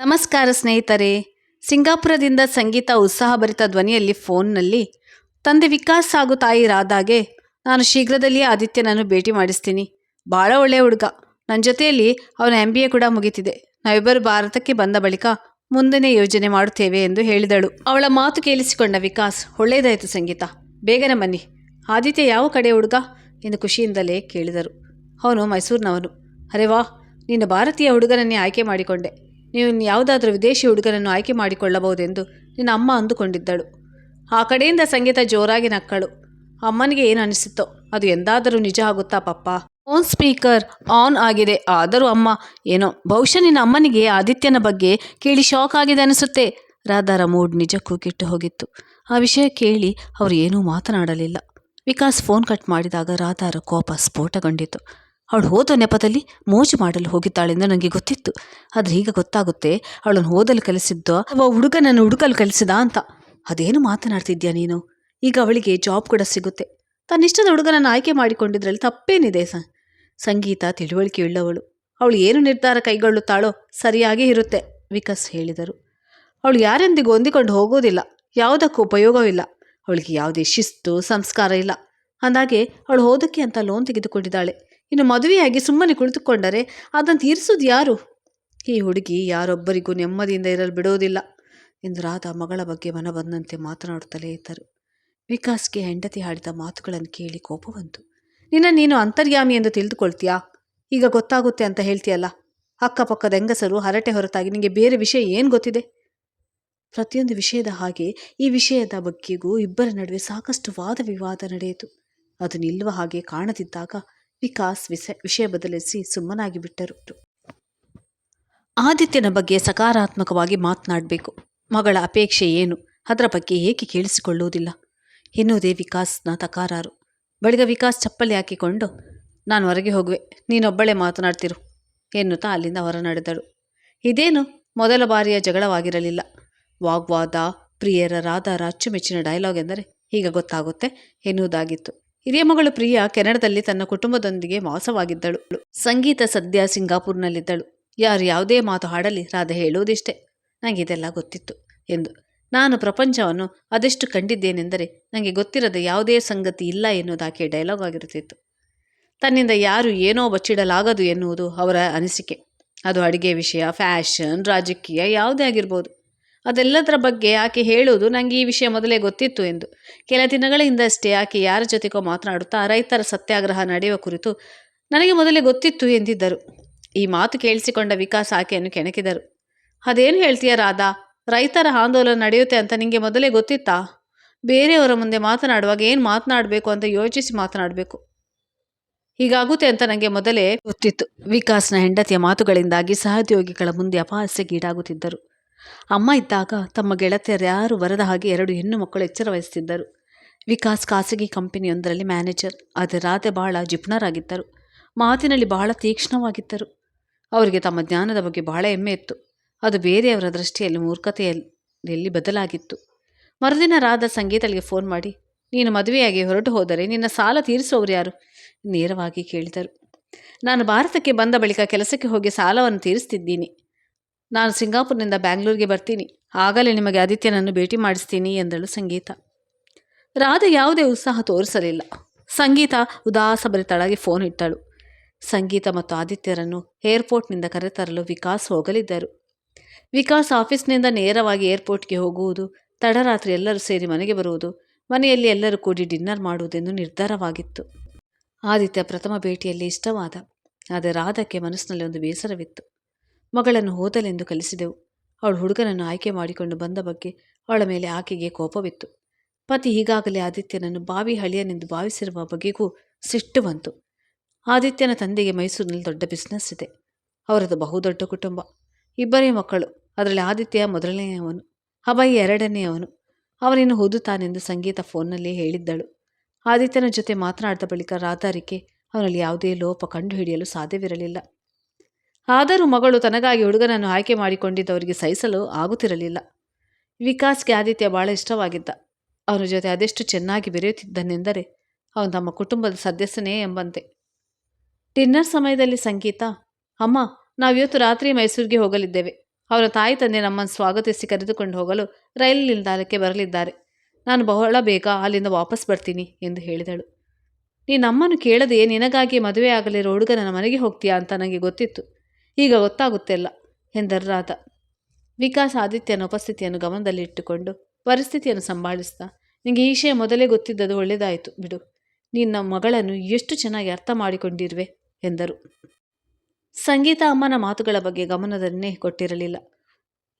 ನಮಸ್ಕಾರ ಸ್ನೇಹಿತರೆ. ಸಿಂಗಾಪುರದಿಂದ ಸಂಗೀತ ಉತ್ಸಾಹಭರಿತ ಧ್ವನಿಯಲ್ಲಿ ಫೋನ್ನಲ್ಲಿ ತಂದೆ ವಿಕಾಸ್ ಹಾಗೂ ತಾಯಿ ರಾದಾಗೆ ನಾನು ಶೀಘ್ರದಲ್ಲಿಯೇ ಆದಿತ್ಯನನ್ನು ಭೇಟಿ ಮಾಡಿಸ್ತೀನಿ. ಭಾಳ ಒಳ್ಳೆಯ ಹುಡುಗ. ನನ್ನ ಜೊತೆಯಲ್ಲಿ ಅವನ ಎಂ ಎ ಕೂಡ ಮುಗಿತಿದೆ. ನಾವಿಬ್ಬರು ಭಾರತಕ್ಕೆ ಬಂದ ಬಳಿಕ ಮುಂದಿನ ಯೋಜನೆ ಮಾಡುತ್ತೇವೆ ಎಂದು ಹೇಳಿದಳು. ಅವಳ ಮಾತು ಕೇಳಿಸಿಕೊಂಡ ವಿಕಾಸ್, ಒಳ್ಳೆಯದಾಯಿತು ಸಂಗೀತ. ಬೇಗನೆ ಬನ್ನಿ. ಆದಿತ್ಯ ಯಾವ ಕಡೆ ಹುಡುಗ? ಎಂದು ಖುಷಿಯಿಂದಲೇ ಕೇಳಿದರು. ಅವನು ಮೈಸೂರಿನವನು. ಅರೆ ವಾ ನೀನು ಭಾರತೀಯ ಹುಡುಗನನ್ನೇ ಆಯ್ಕೆ ಮಾಡಿಕೊಂಡೆ. ನೀವು ಯಾವುದಾದ್ರೂ ವಿದೇಶಿ ಹುಡುಗನನ್ನು ಆಯ್ಕೆ ಮಾಡಿಕೊಳ್ಳಬಹುದೆಂದು ನಿನ್ನ ಅಮ್ಮ ಅಂದುಕೊಂಡಿದ್ದಳು. ಆ ಕಡೆಯಿಂದ ಸಂಗೀತ ಜೋರಾಗಿ ನಕ್ಕಳು. ಅಮ್ಮನಿಗೆ ಏನು ಅನಿಸುತ್ತೋ ಅದು ಎಂದಾದರೂ ನಿಜ ಆಗುತ್ತಾ ಪಪ್ಪ? ಫೋನ್ ಸ್ಪೀಕರ್ ಆನ್ ಆಗಿದೆ. ಆದರೂ ಅಮ್ಮ, ಏನೋ, ಬಹುಶಃ ನಿನ್ನ ಅಮ್ಮನಿಗೆ ಆದಿತ್ಯನ ಬಗ್ಗೆ ಕೇಳಿ ಶಾಕ್ ಆಗಿದೆ ಅನಿಸುತ್ತೆ. ರಾಧಾರ ಮೂಡ್ ನಿಜಕ್ಕೂ ಕೆಟ್ಟು ಹೋಗಿತ್ತು. ಆ ವಿಷಯ ಕೇಳಿ ಅವರು ಏನೂ ಮಾತನಾಡಲಿಲ್ಲ. ವಿಕಾಸ್ ಫೋನ್ ಕಟ್ ಮಾಡಿದಾಗ ರಾಧಾರ ಕೋಪ ಸ್ಫೋಟಗೊಂಡಿತು. ಅವಳು ಹೋದ ನೆಪದಲ್ಲಿ ಮೋಜು ಮಾಡಲು ಹೋಗಿದ್ದಾಳೆಂದು ನನಗೆ ಗೊತ್ತಿತ್ತು. ಆದರೆ ಈಗ ಗೊತ್ತಾಗುತ್ತೆ, ಅವಳನ್ನು ಓದಲು ಕಲಿಸಿದ್ದ ಅವ ಹುಡುಗನನ್ನು ಹುಡುಕಲು ಕಲಿಸಿದ ಅಂತ. ಅದೇನು ಮಾತನಾಡ್ತಿದ್ಯಾ ನೀನು? ಈಗ ಅವಳಿಗೆ ಜಾಬ್ ಕೂಡ ಸಿಗುತ್ತೆ. ತನ್ನಿಷ್ಟದ ಹುಡುಗನನ್ನು ಆಯ್ಕೆ ಮಾಡಿಕೊಂಡಿದ್ರಲ್ಲಿ ತಪ್ಪೇನಿದೆ ಸ. ಸಂಗೀತ ತಿಳುವಳಿಕೆಯುಳ್ಳವಳು ಅವಳು ಏನು ನಿರ್ಧಾರ ಕೈಗೊಳ್ಳುತ್ತಾಳೋ ಸರಿಯಾಗೇ ಇರುತ್ತೆ, ವಿಕಾಸ್ ಹೇಳಿದರು. ಅವಳು ಯಾರೊಂದಿಗೂ ಹೊಂದಿಕೊಂಡು ಹೋಗೋದಿಲ್ಲ. ಯಾವುದಕ್ಕೂ ಉಪಯೋಗವಿಲ್ಲ ಅವಳಿಗೆ ಯಾವುದೇ ಶಿಸ್ತು, ಸಂಸ್ಕಾರ ಇಲ್ಲ. ಅಂದಾಗೆ ಅವಳು ಓದಕ್ಕೆ ಅಂತ ಲೋನ್ ತೆಗೆದುಕೊಂಡಿದ್ದಾಳೆ. ಇನ್ನು ಮದುವೆಯಾಗಿ ಸುಮ್ಮನೆ ಕುಳಿತುಕೊಂಡರೆ ಅದನ್ನು ತೀರಿಸೋದು ಯಾರು? ಈ ಹುಡುಗಿ ಯಾರೊಬ್ಬರಿಗೂ ನೆಮ್ಮದಿಯಿಂದ ಇರಲು ಬಿಡೋದಿಲ್ಲ ಎಂದು ರಾಧ ಮಗಳ ಬಗ್ಗೆ ಮನ ಬಂದಂತೆ ಮಾತನಾಡುತ್ತಲೇ ಇದ್ದರು. ವಿಕಾಸ್ಗೆ ಹೆಂಡತಿ ಆಡಿದ ಮಾತುಗಳನ್ನು ಕೇಳಿ ಕೋಪ ಬಂತು. ನಿನ್ನ ನೀನು ಅಂತರ್ಯಾಮಿ ಎಂದು ತಿಳಿದುಕೊಳ್ತೀಯಾ? ಈಗ ಗೊತ್ತಾಗುತ್ತೆ ಅಂತ ಹೇಳ್ತೀಯಲ್ಲ? ಅಕ್ಕಪಕ್ಕದ ಹೆಂಗಸರು ಹರಟೆ ಹೊರತಾಗಿ ನಿಮಗೆ ಬೇರೆ ವಿಷಯ ಏನು ಗೊತ್ತಿದೆ? ಪ್ರತಿಯೊಂದು ವಿಷಯದ ಹಾಗೆ ಈ ವಿಷಯದ ಬಗ್ಗೆಗೂ ಇಬ್ಬರ ನಡುವೆ ಸಾಕಷ್ಟು ವಾದ ವಿವಾದ ನಡೆಯಿತು. ಅದು ನಿಲ್ಲುವ ಹಾಗೆ ಕಾಣದಿದ್ದಾಗ ವಿಕಾಸ್ ವಿಷ, ವಿಷಯ ಬದಲಿಸಿ ಸುಮ್ಮನಾಗಿ ಬಿಟ್ಟರು ಆದಿತ್ಯನ ಬಗ್ಗೆ ಸಕಾರಾತ್ಮಕವಾಗಿ ಮಾತನಾಡಬೇಕು. ಮಗಳ ಅಪೇಕ್ಷೆ ಏನು? ಅದರ ಬಗ್ಗೆ ಏಕೆ ಕೇಳಿಸಿಕೊಳ್ಳುವುದಿಲ್ಲ? ಎನ್ನುವುದೇ ವಿಕಾಸ್ನ ತಕರಾರು ಬಳಿಕ ವಿಕಾಸ್ ಚಪ್ಪಲಿ ಹಾಕಿಕೊಂಡು, ನಾನು ಹೊರಗೆ ಹೋಗುವೆ. ನೀನೊಬ್ಬಳೇ ಮಾತನಾಡ್ತಿರು. ಎನ್ನುತ್ತಾ ಅಲ್ಲಿಂದ ಹೊರ ನಡೆದಳು ಇದೇನು? ಮೊದಲ ಬಾರಿಯ ಜಗಳವಾಗಿರಲಿಲ್ಲ. ವಾಗ್ವಾದ ಪ್ರಿಯರ ರಾಧಾರ ಅಚ್ಚುಮೆಚ್ಚಿನ ಡೈಲಾಗ್ ಎಂದರೆ ಈಗ ಗೊತ್ತಾಗುತ್ತೆ ಎನ್ನುವುದಾಗಿತ್ತು. ಹಿರಿಯ ಮಗಳು ಪ್ರಿಯಾ ಕೆನಡಾದಲ್ಲಿ ತನ್ನ ಕುಟುಂಬದೊಂದಿಗೆ ವಾಸವಾಗಿದ್ದಳು. ಸಂಗೀತ ಸದ್ಯ ಸಿಂಗಾಪುರ್ನಲ್ಲಿದ್ದಳು. ಯಾರು ಯಾವುದೇ ಮಾತು ಹಾಡಲಿ, ರಾಧೆ ಹೇಳುವುದಿಷ್ಟೇ. ನನಗೆ ಇದೆಲ್ಲ ಗೊತ್ತಿತ್ತು ಎಂದು. ನಾನು ಪ್ರಪಂಚವನ್ನು ಅದೆಷ್ಟು ಕಂಡಿದ್ದೇನೆಂದರೆ ನನಗೆ ಗೊತ್ತಿರದ ಯಾವುದೇ ಸಂಗತಿ ಇಲ್ಲ ಎನ್ನುವುದಾಕೆ ಡೈಲಾಗ್ ಆಗಿರುತ್ತಿತ್ತು. ತನ್ನಿಂದ ಯಾರು ಏನೋ ಬಚ್ಚಿಡಲಾಗದು ಎನ್ನುವುದು ಅವರ ಅನಿಸಿಕೆ. ಅದು ಅಡುಗೆ ವಿಷಯ ಫ್ಯಾಷನ್ ರಾಜಕೀಯ ಯಾವುದೇ ಆಗಿರ್ಬೋದು. ಅದೆಲ್ಲದರ ಬಗ್ಗೆ ಆಕೆ ಹೇಳುವುದು ನನಗೆ ಈ ವಿಷಯ ಮೊದಲೇ ಗೊತ್ತಿತ್ತು ಎಂದು. ಕೆಲ ದಿನಗಳ ಹಿಂದಷ್ಟೇ ಆಕೆ ಯಾರ ಜೊತೆಗೋ ಮಾತನಾಡುತ್ತಾ ರೈತರ ಸತ್ಯಾಗ್ರಹ ನಡೆಯುವ ಕುರಿತು ನನಗೆ ಮೊದಲೇ ಗೊತ್ತಿತ್ತು ಎಂದಿದ್ದರು. ಈ ಮಾತು ಕೇಳಿಸಿಕೊಂಡ ವಿಕಾಸ್ ಆಕೆಯನ್ನು ಕೆಣಕಿದರು. ಅದೇನು ಹೇಳ್ತೀಯ ರಾಧಾ, ರೈತರ ಆಂದೋಲನ ನಡೆಯುತ್ತೆ ಅಂತ ನಿಮಗೆ ಮೊದಲೇ ಗೊತ್ತಿತ್ತಾ? ಬೇರೆಯವರ ಮುಂದೆ ಮಾತನಾಡುವಾಗ ಏನು ಮಾತನಾಡಬೇಕು ಅಂತ ಯೋಚಿಸಿ ಮಾತನಾಡಬೇಕು. ಹೀಗಾಗುತ್ತೆ ಅಂತ ನನಗೆ ಮೊದಲೇ ಗೊತ್ತಿತ್ತು. ವಿಕಾಸ್ನ ಹೆಂಡತಿಯ ಮಾತುಗಳಿಂದಾಗಿ ಸಹೋದ್ಯೋಗಿಗಳ ಮುಂದೆ ಅಪಹಾಸ್ಯಗೀಡಾಗುತ್ತಿದ್ದರು ಅಮ್ಮ ಇದ್ದಾಗ ತಮ್ಮ ಗೆಳತಿಯರ್ಯಾರು ಬರದ ಹಾಗೆ ಎರಡು ಹೆಣ್ಣು ಮಕ್ಕಳು ಎಚ್ಚರ ವಹಿಸುತ್ತಿದ್ದರು ವಿಕಾಸ್ ಖಾಸಗಿ ಕಂಪನಿಯೊಂದರಲ್ಲಿ ಮ್ಯಾನೇಜರ್, ಆದರೆ ರಾಧೆ ಬಹಳ ಜಿಪ್ಣರಾಗಿದ್ದರು ಮಾತಿನಲ್ಲಿ ಬಹಳ ತೀಕ್ಷ್ಣವಾಗಿದ್ದರು. ಅವರಿಗೆ ತಮ್ಮ ಜ್ಞಾನದ ಬಗ್ಗೆ ಬಹಳ ಹೆಮ್ಮೆ ಇತ್ತು. ಅದು ಬೇರೆಯವರ ದೃಷ್ಟಿಯಲ್ಲಿ ಮೂರ್ಖತೆಯಲ್ಲಿ ಬದಲಾಗಿತ್ತು. ಮರುದಿನ ರಾಧಾ ಸಂಗೀತಳಿಗೆ ಫೋನ್ ಮಾಡಿ, ನೀನು ಮದುವೆಯಾಗಿ ಹೊರಟು ಹೋದರೆ ನಿನ್ನ ಸಾಲ ತೀರಿಸುವವರು ಯಾರು? ನೇರವಾಗಿ ಕೇಳಿದರು. ನಾನು ಭಾರತಕ್ಕೆ ಬಂದ ಬಳಿಕ ಕೆಲಸಕ್ಕೆ ಹೋಗಿ ಸಾಲವನ್ನು ತೀರಿಸ್ತಿದ್ದೀನಿ. ನಾನು ಸಿಂಗಾಪುರ್ನಿಂದ ಬ್ಯಾಂಗ್ಳೂರಿಗೆ ಬರ್ತೀನಿ. ಆಗಲೇ ನಿಮಗೆ ಆದಿತ್ಯನನ್ನು ಭೇಟಿ ಮಾಡಿಸ್ತೀನಿ ಎಂದಳು ಸಂಗೀತ. ರಾಧೆ ಯಾವುದೇ ಉತ್ಸಾಹ ತೋರಿಸಲಿಲ್ಲ. ಸಂಗೀತ ಉದಾಸಭರಿತಳಾಗಿ ಫೋನ್ ಇಟ್ಟಳು. ಸಂಗೀತ ಮತ್ತು ಆದಿತ್ಯರನ್ನು ಏರ್ಪೋರ್ಟ್ನಿಂದ ಕರೆತರಲು ವಿಕಾಸ್ ಹೋಗಲಿದ್ದರು. ವಿಕಾಸ್ ಆಫೀಸ್ನಿಂದ ನೇರವಾಗಿ ಏರ್ಪೋರ್ಟ್ಗೆ ಹೋಗುವುದು, ತಡರಾತ್ರಿ ಎಲ್ಲರೂ ಸೇರಿ ಮನೆಗೆ ಬರುವುದು, ಮನೆಯಲ್ಲಿ ಎಲ್ಲರೂ ಕೂಡಿ ಡಿನ್ನರ್ ಮಾಡುವುದೆಂದು ನಿರ್ಧಾರವಾಗಿತ್ತು. ಆದಿತ್ಯ ಪ್ರಥಮ ಭೇಟಿಯಲ್ಲಿ ಇಷ್ಟವಾದ, ಆದರೆ ರಾಧಕ್ಕೆ ಮನಸ್ಸಿನಲ್ಲಿ ಒಂದು ಬೇಸರವಿತ್ತು. ಮಗಳನ್ನು ಓದಲೆಂದು ಕಲಿಸಿದೆವು. ಅವಳು ಹುಡುಗನನ್ನು ಆಯ್ಕೆ ಮಾಡಿಕೊಂಡು ಬಂದ ಬಗ್ಗೆ ಅವಳ ಮೇಲೆ ಆಕೆಗೆ ಕೋಪವಿತ್ತು. ಪತಿ ಈಗಾಗಲೇ ಆದಿತ್ಯನನ್ನು ಬಾವಿ ಹಳಿಯನೆಂದು ಭಾವಿಸಿರುವ ಬಗೆಗೂ ಸಿಟ್ಟು ಬಂತು. ಆದಿತ್ಯನ ತಂದೆಗೆ ಮೈಸೂರಿನಲ್ಲಿ ದೊಡ್ಡ ಬಿಸ್ನೆಸ್ ಇದೆ. ಅವರದು ಬಹುದೊಡ್ಡ ಕುಟುಂಬ. ಇಬ್ಬರೇ ಮಕ್ಕಳು. ಅದರಲ್ಲಿ ಆದಿತ್ಯ ಮೊದಲನೆಯವನು. ಅಭಯ್ ಎರಡನೆಯವನು. ಅವನಿನ್ನು ಓದುತ್ತಾನೆಂದು ಸಂಗೀತ ಫೋನ್ನಲ್ಲಿ ಹೇಳಿದ್ದಳು. ಆದಿತ್ಯನ ಜೊತೆ ಮಾತನಾಡಿದ ಬಳಿಕ ರಾಧಾರಿಕೆ ಅವನಲ್ಲಿ ಯಾವುದೇ ಲೋಪ ಕಂಡುಹಿಡಿಯಲು ಸಾಧ್ಯವಿರಲಿಲ್ಲ. ಆದರೂ ಮಗಳು ತನಗಾಗಿ ಹುಡುಗನನ್ನು ಆಯ್ಕೆ ಮಾಡಿಕೊಂಡಿದ್ದವರಿಗೆ ಸಹಿಸಲು ಆಗುತ್ತಿರಲಿಲ್ಲ. ವಿಕಾಸ್ಗೆ ಆದಿತ್ಯ ಬಹಳ ಇಷ್ಟವಾಗಿದ್ದ. ಅವನ ಜೊತೆ ಅದೆಷ್ಟು ಚೆನ್ನಾಗಿ ಬೆರೆಯುತ್ತಿದ್ದನೆಂದರೆ ಅವನು ತಮ್ಮ ಕುಟುಂಬದ ಸದಸ್ಯನೇ ಎಂಬಂತೆ. ಡಿನ್ನರ್ ಸಮಯದಲ್ಲಿ ಸಂಗೀತ, ಅಮ್ಮ, ನಾವಿವತ್ತು ರಾತ್ರಿ ಮೈಸೂರಿಗೆ ಹೋಗಲಿದ್ದೇವೆ. ಅವರ ತಾಯಿ ತಂದೆ ನಮ್ಮನ್ನು ಸ್ವಾಗತಿಸಿ ಕರೆದುಕೊಂಡು ಹೋಗಲು ರೈಲು ನಿಲ್ದಾಣಕ್ಕೆ ಬರಲಿದ್ದಾರೆ. ನಾನು ಬಹಳ ಬೇಗ ಅಲ್ಲಿಂದ ವಾಪಸ್ ಬರ್ತೀನಿ ಎಂದು ಹೇಳಿದಳು. ನೀನಮ್ಮನ್ನು ಕೇಳದೆಯೇ ಕೇಳದೆ ನಿನಗಾಗಿ ಮದುವೆ ಆಗಲಿರೋ ಹುಡುಗನ ಮನೆಗೆ ಹೋಗ್ತೀಯಾ? ಅಂತ ನನಗೆ ಗೊತ್ತಿತ್ತು. ಈಗ ಗೊತ್ತಾಗುತ್ತೆಲ್ಲ ಎಂದರು ರಾಧ. ವಿಕಾಸ್ ಆದಿತ್ಯನ ಉಪಸ್ಥಿತಿಯನ್ನು ಗಮನದಲ್ಲಿಟ್ಟುಕೊಂಡು ಪರಿಸ್ಥಿತಿಯನ್ನು ಸಂಭಾಳಿಸ್ತಾ ನಿಮಗೆ ಈ ವಿಷಯ ಮೊದಲೇ ಗೊತ್ತಿದ್ದದು ಒಳ್ಳೆಯದಾಯಿತು ಬಿಡು. ನಿನ್ನ ಮಗಳನ್ನು ಎಷ್ಟು ಚೆನ್ನಾಗಿ ಅರ್ಥ ಮಾಡಿಕೊಂಡಿರುವೆ ಎಂದರು. ಸಂಗೀತ ಅಮ್ಮನ ಮಾತುಗಳ ಬಗ್ಗೆ ಗಮನದನ್ನೇ ಕೊಟ್ಟಿರಲಿಲ್ಲ.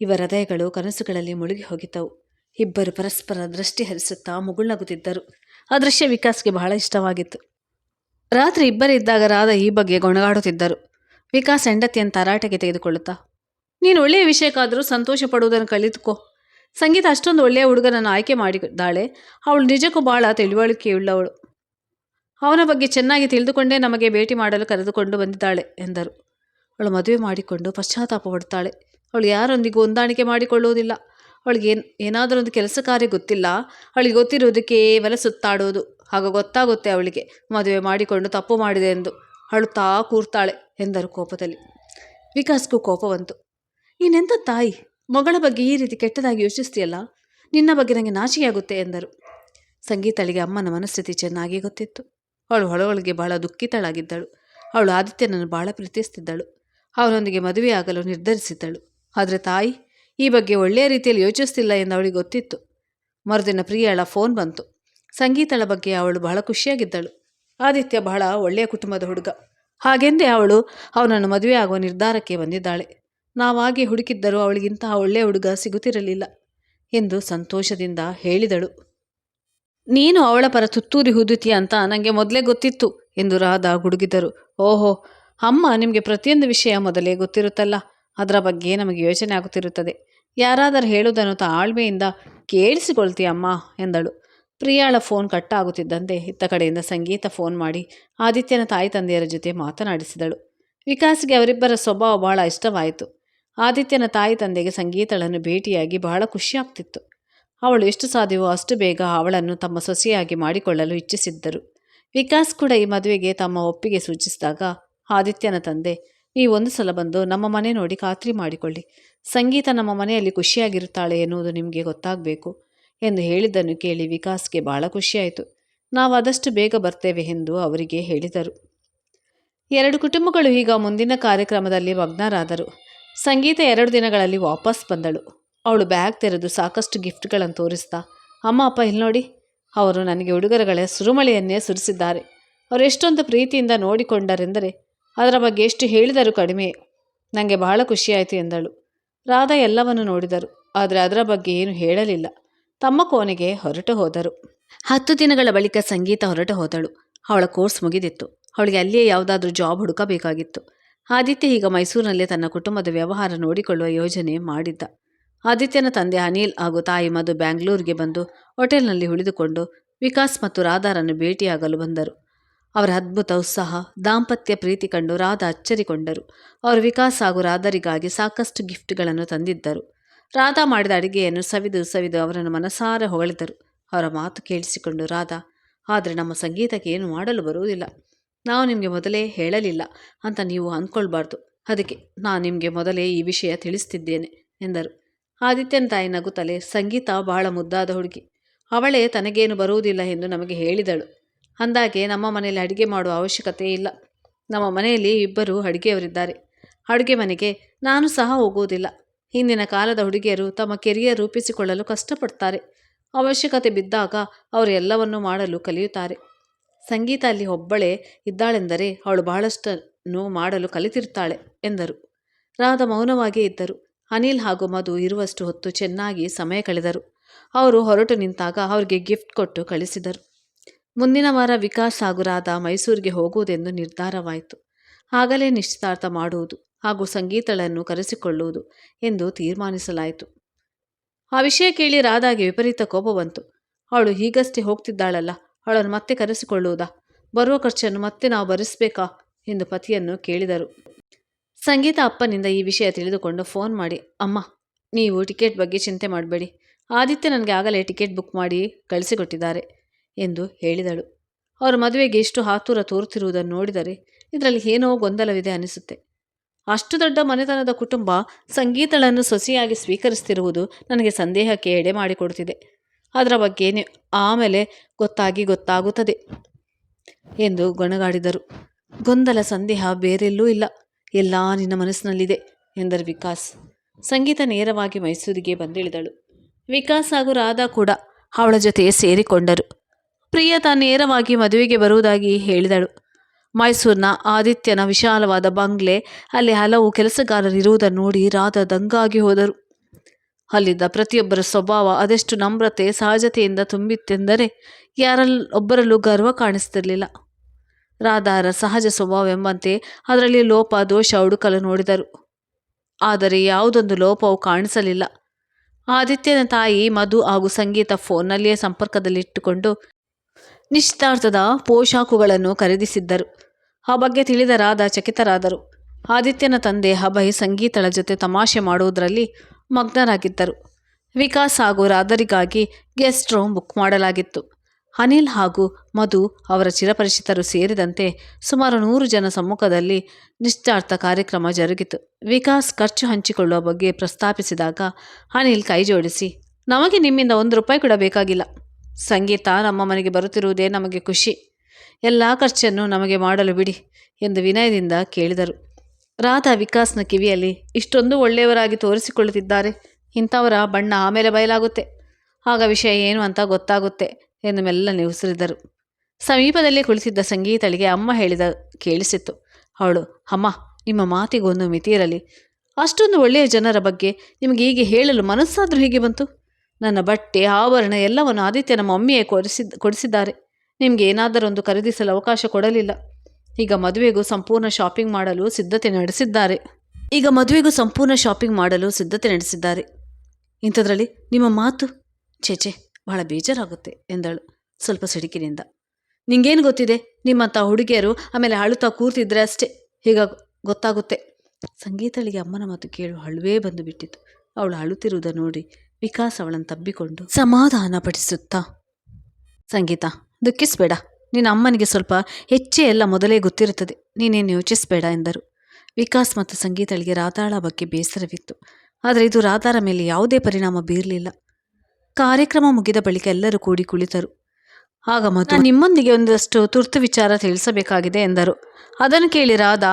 ಇವರ ಹೃದಯಗಳು ಕನಸುಗಳಲ್ಲಿ ಮುಳುಗಿ ಹೋಗಿದ್ದವು. ಇಬ್ಬರು ಪರಸ್ಪರ ದೃಷ್ಟಿ ಹರಿಸುತ್ತಾ ಮುಗುಳ್ನಗುತ್ತಿದ್ದರು. ಆ ದೃಶ್ಯ ವಿಕಾಸ್ಗೆ ಬಹಳ ಇಷ್ಟವಾಗಿತ್ತು. ರಾತ್ರಿ ಇಬ್ಬರಿದ್ದಾಗ ರಾಧ ಈ ಬಗ್ಗೆ ಗೊಣಗಾಡುತ್ತಿದ್ದರು. ವಿಕಾಸ್ ಹೆಂಡತಿಯನ್ನು ತರಾಟೆಗೆ ತೆಗೆದುಕೊಳ್ಳುತ್ತಾ, ನೀನು ಒಳ್ಳೆಯ ವಿಷಯಕ್ಕಾದರೂ ಸಂತೋಷ ಪಡುವುದನ್ನು ಕಲಿತುಕೋ. ಸಂಗೀತ ಅಷ್ಟೊಂದು ಒಳ್ಳೆಯ ಹುಡುಗನನ್ನು ಆಯ್ಕೆ ಮಾಡಿದ್ದಾಳೆ. ಅವಳು ನಿಜಕ್ಕೂ ಬಹಳ ತಿಳುವಳಿಕೆಯುಳ್ಳವಳು. ಅವನ ಬಗ್ಗೆ ಚೆನ್ನಾಗಿ ತಿಳಿದುಕೊಂಡೇ ನಮಗೆ ಭೇಟಿ ಮಾಡಲು ಕರೆದುಕೊಂಡು ಬಂದಿದ್ದಾಳೆ ಎಂದರು. ಅವಳು ಮದುವೆ ಮಾಡಿಕೊಂಡು ಪಶ್ಚಾತ್ತಾಪ ಪಡುತ್ತಾಳೆ. ಅವಳು ಯಾರೊಂದಿಗೂ ಹೊಂದಾಣಿಕೆ ಮಾಡಿಕೊಳ್ಳುವುದಿಲ್ಲ. ಅವಳಿಗೆ ಏನು, ಏನಾದರೂ ಒಂದು ಕೆಲಸ ಕಾರ್ಯ ಗೊತ್ತಿಲ್ಲ. ಅವಳಿಗೆ ಗೊತ್ತಿರುವುದು ಕೇವಲ ಸುತ್ತಾಡೋದು ಆಗ ಗೊತ್ತಾಗುತ್ತೆ ಅವಳಿಗೆ. ಮದುವೆ ಮಾಡಿಕೊಂಡು ತಪ್ಪು ಮಾಡಿದೆ ಎಂದು. ಅಳುತ್ತಾ ಕೂರ್ತಾಳೆ ಎಂದರು ಕೋಪದಲ್ಲಿ. ವಿಕಾಸ್ಗೂ ಕೋಪ ಬಂತು. ನೀನೆಂಥ ತಾಯಿ? ಮಗಳ ಬಗ್ಗೆ ಈ ರೀತಿ ಕೆಟ್ಟದಾಗಿ ಯೋಚಿಸ್ತೀಯಲ್ಲ? ನಿನ್ನ ಬಗ್ಗೆ ನನಗೆ ನಾಚಿಕೆಯಾಗುತ್ತೆ ಎಂದರು. ಸಂಗೀತಳಿಗೆ ಅಮ್ಮನ ಮನಸ್ಥಿತಿ ಚೆನ್ನಾಗಿ ಗೊತ್ತಿತ್ತು. ಅವಳು ಒಳಗೊಳಗೆ ಬಹಳ ದುಃಖಿತಳಾಗಿದ್ದಳು. ಅವಳು ಆದಿತ್ಯನನ್ನು ಬಹಳ ಪ್ರೀತಿಸ್ತಿದ್ದಳು. ಅವನೊಂದಿಗೆ ಮದುವೆಯಾಗಲು ನಿರ್ಧರಿಸಿದ್ದಳು. ಆದರೆ ತಾಯಿ, ಈ ಬಗ್ಗೆ ಒಳ್ಳೆಯ ರೀತಿಯಲ್ಲಿ ಯೋಚಿಸ್ತಿಲ್ಲ ಎಂದು ಅವಳಿಗೆ ಗೊತ್ತಿತ್ತು. ಮರುದಿನ ಪ್ರಿಯಳ ಫೋನ್ ಬಂತು. ಸಂಗೀತಳ ಬಗ್ಗೆ ಅವಳು ಬಹಳ ಖುಷಿಯಾಗಿದ್ದಳು. ಆದಿತ್ಯ ಬಹಳ ಒಳ್ಳೆಯ ಕುಟುಂಬದ ಹುಡುಗ. ಹಾಗೆಂದೇ ಅವಳು ಅವನನ್ನು ಮದುವೆ ಆಗುವ ನಿರ್ಧಾರಕ್ಕೆ ಬಂದಿದ್ದಾಳೆ. ನಾವಾಗಿ ಹುಡುಕಿದ್ದರೂ ಅವಳಿಗಿಂತಹ ಒಳ್ಳೆಯ ಹುಡುಗ ಸಿಗುತ್ತಿರಲಿಲ್ಲ ಎಂದು ಸಂತೋಷದಿಂದ ಹೇಳಿದಳು. ನೀನು ಅವಳ ಪರ ತುತ್ತೂರಿ ಹುದುತಿ ಅಂತ ನನಗೆ ಮೊದಲೇ ಗೊತ್ತಿತ್ತು ಎಂದು ರಾಧಾ ಗುಡುಗಿದರು. ಓಹೋ, ಅಮ್ಮ ನಿಮಗೆ ಪ್ರತಿಯೊಂದು ವಿಷಯ ಮೊದಲೇ ಗೊತ್ತಿರುತ್ತಲ್ಲ, ಅದರ ಬಗ್ಗೆ ನಮಗೆ ಯೋಚನೆ ಆಗುತ್ತಿರುತ್ತದೆ. ಯಾರಾದರೂ ಹೇಳುವುದನ್ನು ತಾಳ್ಮೆಯಿಂದ ಕೇಳಿಸಿಕೊಳ್ತೀಯಮ್ಮ ಎಂದಳು. ಪ್ರಿಯಾಳ ಫೋನ್ ಕಟ್ಟಾಗುತ್ತಿದ್ದಂತೆ ಇತ್ತ ಕಡೆಯಿಂದ ಸಂಗೀತ ಫೋನ್ ಮಾಡಿ ಆದಿತ್ಯನ ತಾಯಿ ತಂದೆಯರ ಜೊತೆ ಮಾತನಾಡಿಸಿದಳು. ವಿಕಾಸ್ಗೆ ಅವರಿಬ್ಬರ ಸ್ವಭಾವ ಬಹಳ ಇಷ್ಟವಾಯಿತು. ಆದಿತ್ಯನ ತಾಯಿ ತಂದೆಗೆ ಸಂಗೀತಳನ್ನು ಭೇಟಿಯಾಗಿ ಬಹಳ ಖುಷಿಯಾಗ್ತಿತ್ತು. ಅವಳು ಎಷ್ಟು ಸಾಧ್ಯವೋ ಅಷ್ಟು ಬೇಗ ಅವಳನ್ನು ತಮ್ಮ ಸೊಸೆಯಾಗಿ ಮಾಡಿಕೊಳ್ಳಲು ಇಚ್ಛಿಸಿದ್ದರು. ವಿಕಾಸ್ ಕೂಡ ಈ ಮದುವೆಗೆ ತಮ್ಮ ಒಪ್ಪಿಗೆ ಸೂಚಿಸಿದಾಗ ಆದಿತ್ಯನ ತಂದೆ, ಈ ಒಂದು ಸಲ ಬಂದು ನಮ್ಮ ಮನೆ ನೋಡಿ ಖಾತ್ರಿ ಮಾಡಿಕೊಳ್ಳಿ. ಸಂಗೀತ ನಮ್ಮ ಮನೆಯಲ್ಲಿ ಖುಷಿಯಾಗಿರುತ್ತಾಳೆ ಎನ್ನುವುದು ನಿಮಗೆ ಗೊತ್ತಾಗಬೇಕು. ಎಂದು ಹೇಳಿದ್ದನ್ನು ಕೇಳಿ ವಿಕಾಸ್ಗೆ ಬಹಳ ಖುಷಿಯಾಯಿತು. ನಾವು ಆದಷ್ಟು ಬೇಗ ಬರ್ತೇವೆ ಎಂದು ಅವರಿಗೆ ಹೇಳಿದರು. ಎರಡು ಕುಟುಂಬಗಳು ಈಗ ಮುಂದಿನ ಕಾರ್ಯಕ್ರಮದಲ್ಲಿ ಮಗ್ನರಾದರು. ಸಂಗೀತ ಎರಡು ದಿನಗಳಲ್ಲಿ ವಾಪಸ್ ಬಂದಳು. ಅವಳು ಬ್ಯಾಗ್ ತೆರೆದು ಸಾಕಷ್ಟು ಗಿಫ್ಟ್ಗಳನ್ನು ತೋರಿಸ್ತಾ, ಅಮ್ಮ, ಅಪ್ಪ, ಇಲ್ಲಿ ನೋಡಿ. ಅವರು ನನಗೆ ಉಡುಗೊರೆಗಳ ಸುರುಮಳೆಯನ್ನೇ ಸುರಿಸಿದ್ದಾರೆ. ಅವರು ಎಷ್ಟೊಂದು ಪ್ರೀತಿಯಿಂದ ನೋಡಿಕೊಂಡರೆಂದರೆ ಅದರ ಬಗ್ಗೆ ಎಷ್ಟು ಹೇಳಿದರೂ ಕಡಿಮೆ. ನನಗೆ ಬಹಳ ಖುಷಿಯಾಯಿತು ಎಂದಳು. ರಾಧಾ ಎಲ್ಲವನ್ನು ನೋಡಿದರು, ಆದರೆ ಅದರ ಬಗ್ಗೆ ಏನು ಹೇಳಲಿಲ್ಲ. ತಮ್ಮ ಕೋಣೆಗೆ ಹೊರಟು ಹೋದರು. ಹತ್ತು ದಿನಗಳ ಬಳಿಕ ಸಂಗೀತ ಹೊರಟು ಹೋದಳು. ಅವಳ ಕೋರ್ಸ್ ಮುಗಿದಿತ್ತು. ಅವಳಿಗೆ ಅಲ್ಲಿಯೇ ಯಾವುದಾದ್ರೂ ಜಾಬ್ ಹುಡುಕಬೇಕಾಗಿತ್ತು. ಆದಿತ್ಯ ಈಗ ಮೈಸೂರಿನಲ್ಲೇ ತನ್ನ ಕುಟುಂಬದ ವ್ಯವಹಾರ ನೋಡಿಕೊಳ್ಳುವ ಯೋಜನೆ ಮಾಡಿದ್ದ. ಆದಿತ್ಯನ ತಂದೆ ಅನಿಲ್ ಹಾಗೂ ತಾಯಿ ಮಧು ಬ್ಯಾಂಗ್ಳೂರಿಗೆ ಬಂದು ಹೋಟೆಲ್ನಲ್ಲಿ ಉಳಿದುಕೊಂಡು ವಿಕಾಸ್ ಮತ್ತು ರಾಧಾರನ್ನು ಭೇಟಿಯಾಗಲು ಬಂದರು. ಅವರ ಅದ್ಭುತ ಉತ್ಸಾಹ, ದಾಂಪತ್ಯ ಪ್ರೀತಿ ಕಂಡು ರಾಧಾ ಅಚ್ಚರಿಕೊಂಡರು. ಅವರು ವಿಕಾಸ್ ಹಾಗೂ ರಾಧರಿಗಾಗಿ ಸಾಕಷ್ಟು ಗಿಫ್ಟ್ಗಳನ್ನು ತಂದಿದ್ದರು. ರಾಧಾ ಮಾಡಿದ ಅಡಿಗೆಯನ್ನು ಸವಿದು ಸವಿದು ಅವರನ್ನು ಮನಸಾರೆ ಹೊಗಳಿದರು. ಅವರ ಮಾತು ಕೇಳಿಸಿಕೊಂಡು, ರಾಧಾ, ಆದರೆ ನಮ್ಮ ಸಂಗೀತಕ್ಕೆ ಏನು ಮಾಡಲು ಬರುವುದಿಲ್ಲ. ನಾವು ನಿಮಗೆ ಮೊದಲೇ ಹೇಳಲಿಲ್ಲ ಅಂತ ನೀವು ಅಂದ್ಕೊಳ್ಬಾರ್ದು ಅದಕ್ಕೆ ನಾನು ನಿಮಗೆ ಮೊದಲೇ ಈ ವಿಷಯ ತಿಳಿಸ್ತಿದ್ದೇನೆ ಎಂದರು. ಆದಿತ್ಯನ ತಾಯಿ ನಗುತ್ತಲೇ, ಸಂಗೀತ ಬಹಳ ಮುದ್ದಾದ ಹುಡುಗಿ. ಅವಳೇ ತನಗೇನು ಬರುವುದಿಲ್ಲ ಎಂದು ನಮಗೆ ಹೇಳಿದಳು. ಅಂದಾಗೆ ನಮ್ಮ ಮನೆಯಲ್ಲಿ ಅಡುಗೆ ಮಾಡುವ ಅವಶ್ಯಕತೆ ಇಲ್ಲ. ನಮ್ಮ ಮನೆಯಲ್ಲಿ ಇಬ್ಬರು ಅಡುಗೆಯವರಿದ್ದಾರೆ. ಅಡುಗೆ ಮನೆಗೆ ನಾನು ಸಹ ಹೋಗುವುದಿಲ್ಲ. ಹಿಂದಿನ ಕಾಲದ ಹುಡುಗಿಯರು ತಮ್ಮ ಕೆರಿಯರ್ ರೂಪಿಸಿಕೊಳ್ಳಲು ಕಷ್ಟಪಡ್ತಾರೆ. ಅವಶ್ಯಕತೆ ಬಿದ್ದಾಗ ಅವರು ಎಲ್ಲವನ್ನೂ ಮಾಡಲು ಕಲಿಯುತ್ತಾರೆ. ಸಂಗೀತ ಅಲ್ಲಿ ಒಬ್ಬಳೇ ಇದ್ದಾಳೆಂದರೆ ಅವಳು ಬಹಳಷ್ಟನ್ನು ಮಾಡಲು ಕಲಿತಿರ್ತಾಳೆ, ಎಂದರು. ರಾಧ ಮೌನವಾಗಿಯೇ ಇದ್ದರು. ಅನಿಲ್ ಹಾಗೂ ಮಧು ಇರುವಷ್ಟು ಹೊತ್ತು ಚೆನ್ನಾಗಿ ಸಮಯ ಕಳೆದರು. ಅವರು ಹೊರಟು ನಿಂತಾಗ ಅವರಿಗೆ ಗಿಫ್ಟ್ ಕೊಟ್ಟು ಕಳಿಸಿದರು. ಮುಂದಿನ ವಾರ ವಿಕಾಸ್ ಹಾಗೂ ರಾಧಾ ಮೈಸೂರಿಗೆ ಹೋಗುವುದೆಂದು ನಿರ್ಧಾರವಾಯಿತು. ಆಗಲೇ ನಿಶ್ಚಿತಾರ್ಥ ಮಾಡುವುದು. ಹಾಗೂ ಸಂಗೀತಳನ್ನು ಕರೆಸಿಕೊಳ್ಳುವುದು ಎಂದು ತೀರ್ಮಾನಿಸಲಾಯಿತು. ಆ ವಿಷಯ ಕೇಳಿ ರಾಧಾಗೆ ವಿಪರೀತ ಕೋಪ ಬಂತು. ಅವಳು, ಹೀಗಷ್ಟೇ ಹೋಗ್ತಿದ್ದಾಳಲ್ಲ, ಅವಳನ್ನು ಮತ್ತೆ ಕರೆಸಿಕೊಳ್ಳುವುದಾ? ಬರುವ ಖರ್ಚನ್ನು ಮತ್ತೆ ನಾವು ಭರಿಸಬೇಕಾ? ಎಂದು ಪತಿಯನ್ನು ಕೇಳಿದರು. ಸಂಗೀತ ಅಪ್ಪನಿಂದ ಈ ವಿಷಯ ತಿಳಿದುಕೊಂಡು ಫೋನ್ ಮಾಡಿ, ಅಮ್ಮ, ನೀವು ಟಿಕೆಟ್ ಬಗ್ಗೆ ಚಿಂತೆ ಮಾಡಬೇಡಿ. ಆದಿತ್ಯ ನನಗೆ ಆಗಲೇ ಟಿಕೆಟ್ ಬುಕ್ ಮಾಡಿ ಕಳಿಸಿಕೊಟ್ಟಿದ್ದಾರೆ ಎಂದು ಹೇಳಿದಳು. ಅವರ ಮದುವೆಗೆ ಎಷ್ಟು ಆತುರ ತೋರುತ್ತಿರುವುದನ್ನು ನೋಡಿದರೆ ಇದರಲ್ಲಿ ಏನೋ ಗೊಂದಲವಿದೆ ಅನಿಸುತ್ತೆ. ಅಷ್ಟು ದೊಡ್ಡ ಮನೆತನದ ಕುಟುಂಬ ಸಂಗೀತಳನ್ನು ಸೊಸೆಯಾಗಿ ಸ್ವೀಕರಿಸ್ತಿರುವುದು ನನಗೆ ಸಂದೇಹಕ್ಕೆ ಎಡೆ ಮಾಡಿಕೊಡುತ್ತಿದೆ. ಅದರ ಬಗ್ಗೆ ಆಮೇಲೆ ಗೊತ್ತಾಗಿ ಗೊತ್ತಾಗುತ್ತದೆ ಎಂದು ಗೊಣಗಾಡಿದರು. ಗೊಂದಲ ಸಂದೇಹ ಬೇರೆಲ್ಲೂ ಇಲ್ಲ. ಎಲ್ಲ ನಿನ್ನ ಮನಸ್ಸಿನಲ್ಲಿದೆ ಎಂದರು ವಿಕಾಸ್. ಸಂಗೀತ ನೇರವಾಗಿ ಮೈಸೂರಿಗೆ ಬಂದಿಳಿದಳು. ವಿಕಾಸ್ ಹಾಗೂ ರಾಧಾ ಕೂಡ ಅವಳ ಜೊತೆ ಸೇರಿಕೊಂಡರು. ಪ್ರಿಯತಾ ನೇರವಾಗಿ ಮದುವೆಗೆ ಬರುವುದಾಗಿ ಹೇಳಿದಳು. ಮೈಸೂರಿನ ಆದಿತ್ಯನ ವಿಶಾಲವಾದ ಬಂಗ್ಲೆ, ಅಲ್ಲಿ ಹಲವು ಕೆಲಸಗಾರರಿರುವುದನ್ನು ನೋಡಿ ರಾಧಾ ದಂಗಾಗಿ ಹೋದರು. ಅಲ್ಲಿದ್ದ ಪ್ರತಿಯೊಬ್ಬರ ಸ್ವಭಾವ ಅದೆಷ್ಟು ನಮ್ರತೆ, ಸಹಜತೆಯಿಂದ ತುಂಬಿತ್ತೆಂದರೆ ಯಾರಲ್, ಒಬ್ಬರಲ್ಲೂ ಗರ್ವ ಕಾಣಿಸ್ತಿರಲಿಲ್ಲ. ರಾಧಾರ ಸಹಜ ಸ್ವಭಾವವೆಂಬಂತೆ ಅದರಲ್ಲಿ ಲೋಪ, ದೋಷ, ಹುಡುಕಲು ನೋಡಿದರು. ಆದರೆ ಯಾವುದೊಂದು ಲೋಪವು ಕಾಣಿಸಲಿಲ್ಲ. ಆದಿತ್ಯನ ತಾಯಿ ಮಧು ಹಾಗೂ ಸಂಗೀತ ಫೋನ್ನಲ್ಲಿಯೇ ಸಂಪರ್ಕದಲ್ಲಿಟ್ಟುಕೊಂಡು ನಿಶ್ಚಿತಾರ್ಥದ ಪೋಷಾಕುಗಳನ್ನು ಖರೀದಿಸಿದ್ದರು. ಆ ಬಗ್ಗೆ ತಿಳಿದ ರಾಧಾ ಚಕಿತರಾದರು. ಆದಿತ್ಯನ ತಂದೆ ಅಭಯ್ ಸಂಗೀತಳ ಜೊತೆ ತಮಾಷೆ ಮಾಡುವುದರಲ್ಲಿ ಮಗ್ನರಾಗಿದ್ದರು. ವಿಕಾಸ್ ಹಾಗೂ ರಾಧರಿಗಾಗಿ ಗೆಸ್ಟ್ ರೂಮ್ ಬುಕ್ ಮಾಡಲಾಗಿತ್ತು. ಅನಿಲ್ ಹಾಗೂ ಮಧು ಅವರ ಚಿರಪರಿಚಿತರು ಸೇರಿದಂತೆ ಸುಮಾರು ನೂರು ಜನ ಸಮ್ಮುಖದಲ್ಲಿ ನಿಶ್ಚಾರ್ಥ ಕಾರ್ಯಕ್ರಮ ಜರುಗಿತು. ವಿಕಾಸ್ ಖರ್ಚು ಹಂಚಿಕೊಳ್ಳುವ ಬಗ್ಗೆ ಪ್ರಸ್ತಾಪಿಸಿದಾಗ ಅನಿಲ್ ಕೈ ಜೋಡಿಸಿ, ನಮಗೆ ನಿಮ್ಮಿಂದ ಒಂದು ರೂಪಾಯಿ ಕೂಡ ಬೇಕಾಗಿಲ್ಲ. ಸಂಗೀತ ನಮ್ಮ ಮನೆಗೆ ಬರುತ್ತಿರುವುದೇ ನಮಗೆ ಖುಷಿ. ಎಲ್ಲ ಖರ್ಚನ್ನು ನಮಗೆ ಮಾಡಲು ಬಿಡಿ ಎಂದು ವಿನಯದಿಂದ ಕೇಳಿದರು. ರಾಧಾ ವಿಕಾಸ್ನ ಕಿವಿಯಲ್ಲಿ ಇಷ್ಟೊಂದು ಒಳ್ಳೆಯವರಾಗಿ ತೋರಿಸಿಕೊಳ್ಳುತ್ತಿದ್ದಾರೆ. ಇಂಥವರ ಬಣ್ಣ ಆಮೇಲೆ ಬಯಲಾಗುತ್ತೆ. ಆಗ ವಿಷಯ ಏನು ಅಂತ ಗೊತ್ತಾಗುತ್ತೆ ಎಂದು ಮೆಲ್ಲನೆ ಉಸಿರಿದರು. ಸಮೀಪದಲ್ಲಿ ಕುಳಿತಿದ್ದ ಸಂಗೀತಳಿಗೆ ಅಮ್ಮ ಹೇಳಿದ ಕೇಳಿಸಿತ್ತು. ಅವಳು, ಅಮ್ಮ, ನಿಮ್ಮ ಮಾತಿಗೊಂದು ಮಿತಿ ಇರಲಿ ಅಷ್ಟೊಂದು ಒಳ್ಳೆಯ ಜನರ ಬಗ್ಗೆ ನಿಮಗೆ ಹೀಗೆ ಹೇಳಲು ಮನಸ್ಸಾದರೂ ಹೇಗೆ ಬಂತು? ನನ್ನ ಬಟ್ಟೆ, ಆಭರಣ ಎಲ್ಲವನ್ನು ಆದಿತ್ಯನ ಮಮ್ಮಿಯೇ ಕೊಡಿಸಿದ್ದ ಕೊಡಿಸಿದ್ದಾರೆ. ನಿಮಗೆ ಏನಾದರೊಂದು ಖರೀದಿಸಲು ಅವಕಾಶ ಕೊಡಲಿಲ್ಲ. ಈಗ ಮದುವೆಗೂ ಸಂಪೂರ್ಣ ಶಾಪಿಂಗ್ ಮಾಡಲು ಸಿದ್ಧತೆ ನಡೆಸಿದ್ದಾರೆ. ಈಗ ಮದುವೆಗೂ ಸಂಪೂರ್ಣ ಶಾಪಿಂಗ್ ಮಾಡಲು ಸಿದ್ಧತೆ ನಡೆಸಿದ್ದಾರೆ. ಇಂಥದ್ರಲ್ಲಿ ನಿಮ್ಮ ಮಾತು? ಚೇಚೆ ಬಹಳ ಬೇಜಾರಾಗುತ್ತೆ ಎಂದಳು ಸ್ವಲ್ಪ ಸಿಡುಕಿನಿಂದ. ನಿಂಗೇನು ಗೊತ್ತಿದೆ? ನಿಮ್ಮಂಥ ಹುಡುಗಿಯರು ಆಮೇಲೆ ಅಳುತ್ತಾ ಕೂರ್ತಿದ್ರೆ ಅಷ್ಟೇ. ಈಗ ಗೊತ್ತಾಗುತ್ತೆ. ಸಂಗೀತಳಿಗೆ ಅಮ್ಮನ ಮಾತು ಕೇಳು ಅಳುವೇ ಬಂದು ಬಿಟ್ಟಿತು ಅವಳು ಅಳುತ್ತಿರುವುದನ್ನು ನೋಡಿ ವಿಕಾಸ್ ಅವಳನ್ನು ತಬ್ಬಿಕೊಂಡು ಸಮಾಧಾನ ಪಡಿಸುತ್ತಾ ಸಂಗೀತ ದುಃಖಿಸಬೇಡ. ನಿನ್ನ ಅಮ್ಮನಿಗೆ ಸ್ವಲ್ಪ ಹೆಚ್ಚೆ ಎಲ್ಲ ಮೊದಲೇ ಗೊತ್ತಿರುತ್ತದೆ. ನೀನೇನು ಯೋಚಿಸಬೇಡ ಎಂದರು. ವಿಕಾಸ್ ಮತ್ತು ಸಂಗೀತಳಿಗೆ ರಾಧಾಳ ಬಗ್ಗೆ ಬೇಸರವಿತ್ತು. ಆದರೆ ಇದು ರಾಧಾರ ಮೇಲೆ ಯಾವುದೇ ಪರಿಣಾಮ ಬೀರಲಿಲ್ಲ. ಕಾರ್ಯಕ್ರಮ ಮುಗಿದ ಬಳಿಕ ಎಲ್ಲರೂ ಕೂಡಿ ಕುಳಿತರು. ಆಗ ಮತ್ತು ನಿಮ್ಮೊಂದಿಗೆ ಒಂದಷ್ಟು ತುರ್ತು ವಿಚಾರ ತಿಳಿಸಬೇಕಾಗಿದೆ ಎಂದರು. ಅದನ್ನು ಕೇಳಿ ರಾಧಾ,